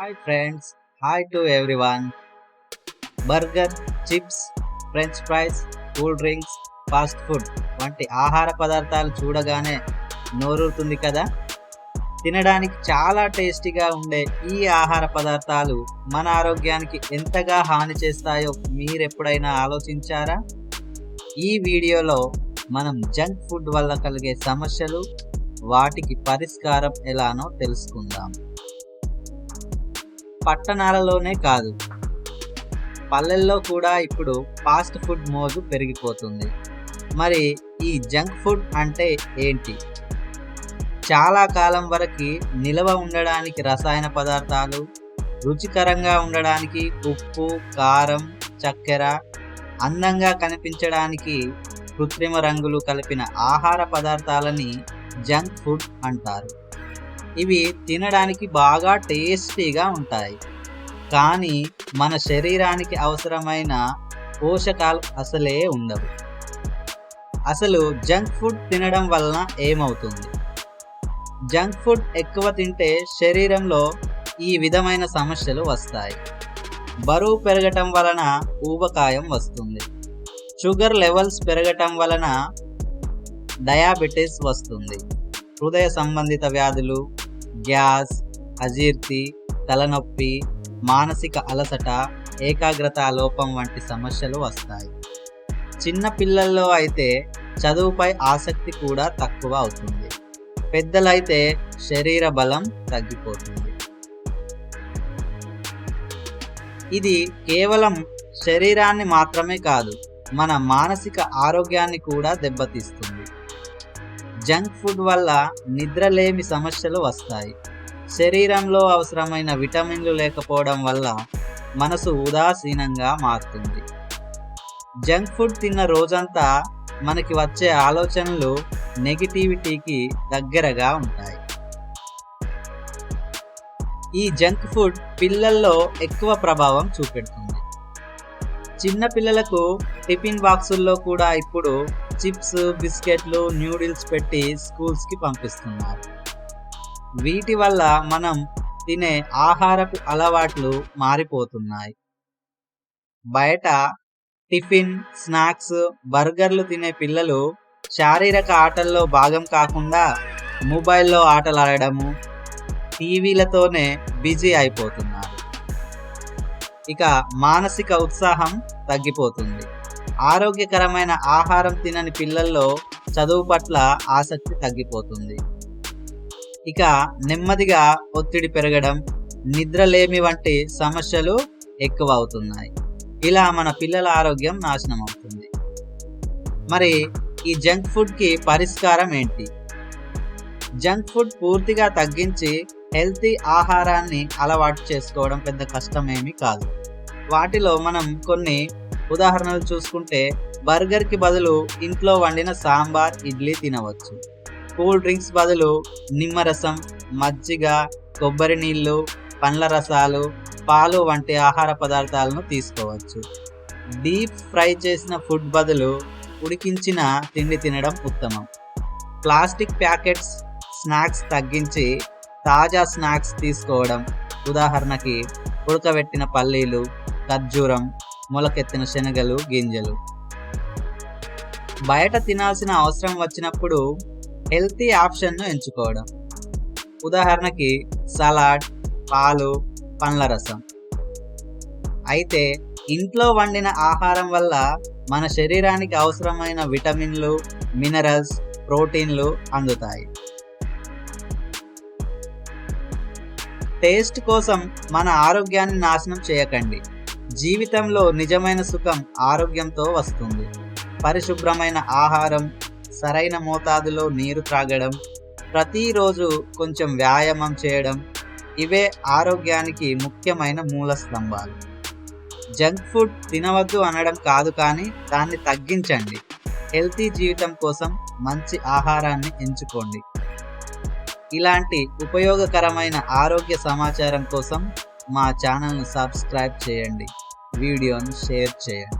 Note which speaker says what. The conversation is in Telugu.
Speaker 1: Hi friends hi to everyone burger chips french fries cool drinks fast food వంటి ఆహార పదార్థాలు చూడగానే నోరూరుతుంది కదా? తినడానికి చాలా టేస్టీగా ఉండే ఈ ఆహార పదార్థాలు మన ఆరోగ్యానికి ఎంతగా హాని చేస్తాయో మీరెప్పుడైనా ఆలోచించారా? ఈ వీడియోలో మనం జంక్ ఫుడ్ వల్ల కలిగే సమస్యలు వాటికి పరిష్కారం ఎలానో తెలుసుకుందాం. పట్టణాలలోనే కాదు. పల్లెల్లో కూడా ఇప్పుడు ఫాస్ట్ ఫుడ్ మోజు పెరిగిపోతుంది. మరి ఈ జంక్ ఫుడ్ అంటే ఏంటి? చాలా కాలం వరకు నిలవ ఉండడానికి రసాయన పదార్థాలు రుచికరంగా ఉండడానికి ఉప్పు కారం చక్కెర అందంగా కనిపించడానికి కృత్రిమ రంగులు కలిపిన ఆహార పదార్థాలని జంక్ ఫుడ్ అంటారు. ఇవి తినడానికి బాగా టేస్టీగా ఉంటాయి. కానీ మన శరీరానికి అవసరమైన పోషకాలు అసలే ఉండవు. అసలు జంక్ ఫుడ్ తినడం వలన ఏమవుతుంది? జంక్ ఫుడ్ ఎక్కువ తింటే శరీరంలో ఈ విధమైన సమస్యలు వస్తాయి. బరువు పెరగటం వలన ఊబకాయం వస్తుంది. షుగర్ లెవెల్స్ పెరగటం వలన డయాబెటీస్ వస్తుంది. హృదయ సంబంధిత వ్యాధులు గ్యాస్ అజీర్తి తలనొప్పి మానసిక అలసట ఏకాగ్రత లోపం వంటి సమస్యలు వస్తాయి. చిన్న పిల్లల్లో అయితే చదువుపై ఆసక్తి కూడా తక్కువ అవుతుంది. పెద్దలైతే శరీర బలం తగ్గిపోతుంది. ఇది కేవలం శరీరాన్ని మాత్రమే కాదు మన మానసిక ఆరోగ్యాన్ని కూడా దెబ్బతీస్తుంది. జంక్ ఫుడ్ వల్ల నిద్రలేమి సమస్యలు వస్తాయి. శరీరంలో అవసరమైన విటమిన్లు లేకపోవడం వల్ల మనసు ఉదాసీనంగా మారుతుంది. జంక్ ఫుడ్ తిన్న రోజంతా మనకి వచ్చే ఆలోచనలు నెగిటివిటీకి దగ్గరగా ఉంటాయి. ఈ జంక్ ఫుడ్ పిల్లల్లో ఎక్కువ ప్రభావం చూపెడుతుంది. చిన్న పిల్లలకు టిఫిన్ బాక్సుల్లో కూడా ఇప్పుడు చిప్స్ బిస్కెట్లు న్యూడిల్స్ పెట్టి స్కూల్స్కి పంపిస్తున్నారు. వీటి వల్ల మనం తినే ఆహారపు అలవాట్లు మారిపోతున్నాయి. బయట టిఫిన్ స్నాక్స్ బర్గర్లు తినే పిల్లలు శారీరక ఆటల్లో భాగం కాకుండా మొబైల్లో ఆటలు ఆడడము టీవీలతోనే బిజీ అయిపోతున్నారు. ఇక మానసిక ఉత్సాహం తగ్గిపోతుంది. ఆరోగ్యకరమైన ఆహారం తినని పిల్లల్లో చదువు పట్ల ఆసక్తి తగ్గిపోతుంది. ఇక నెమ్మదిగా ఒత్తిడి పెరగడం నిద్రలేమి వంటి సమస్యలు ఎక్కువ అవుతున్నాయి ఇలా మన పిల్లల ఆరోగ్యం నాశనం అవుతుంది మరి ఈ జంక్ ఫుడ్కి పరిష్కారం ఏంటి? జంక్ ఫుడ్ పూర్తిగా తగ్గించి హెల్తీ ఆహారాన్ని అలవాటు చేసుకోవడం పెద్ద కష్టమేమీ కాదు. వాటిలో మనం కొన్ని ఉదాహరణలు చూసుకుంటే బర్గర్కి బదులు ఇంట్లో వండిన సాంబార్ ఇడ్లీ తినవచ్చు. కూల్ డ్రింక్స్ బదులు నిమ్మరసం మజ్జిగ కొబ్బరి నీళ్ళు పండ్ల రసాలు పాలు వంటి ఆహార పదార్థాలను తీసుకోవచ్చు. డీప్ ఫ్రై చేసిన ఫుడ్ బదులు ఉడికించిన తిండి తినడం ఉత్తమం. ప్లాస్టిక్ ప్యాకెట్స్ స్నాక్స్ తగ్గించి తాజా స్నాక్స్ తీసుకోవడం ఉదాహరణకి ఉడకబెట్టిన పల్లీలు ఖర్జూరం మొలకెత్తిన శనగలు గింజలు. బయట తినాల్సిన అవసరం వచ్చినప్పుడు హెల్తీ ఆప్షన్ను ఎంచుకోవడం. ఉదాహరణకి సలాడ్ పాలు పండ్ల రసం. అయితే ఇంట్లో వండిన ఆహారం వల్ల మన శరీరానికి అవసరమైన విటమిన్లు మినరల్స్ ప్రోటీన్లు అందుతాయి. టేస్ట్ కోసం మన ఆరోగ్యాన్ని నాశనం చేయకండి. జీవితంలో నిజమైన సుఖం ఆరోగ్యంతో వస్తుంది. పరిశుభ్రమైన ఆహారం సరైన మోతాదులో నీరు త్రాగడం ప్రతిరోజు కొంచెం వ్యాయామం చేయడం ఇవే ఆరోగ్యానికి ముఖ్యమైన మూల స్తంభాలు. జంక్ ఫుడ్ తినవద్దు అనడం కాదు కానీ దాన్ని తగ్గించండి. హెల్తీ జీవితం కోసం మంచి ఆహారాన్ని ఎంచుకోండి. ఇలాంటి ఉపయోగకరమైన ఆరోగ్య సమాచారం కోసం మా ఛానల్ని సబ్స్క్రైబ్ చేయండి. వీడియోను షేర్ చేయండి.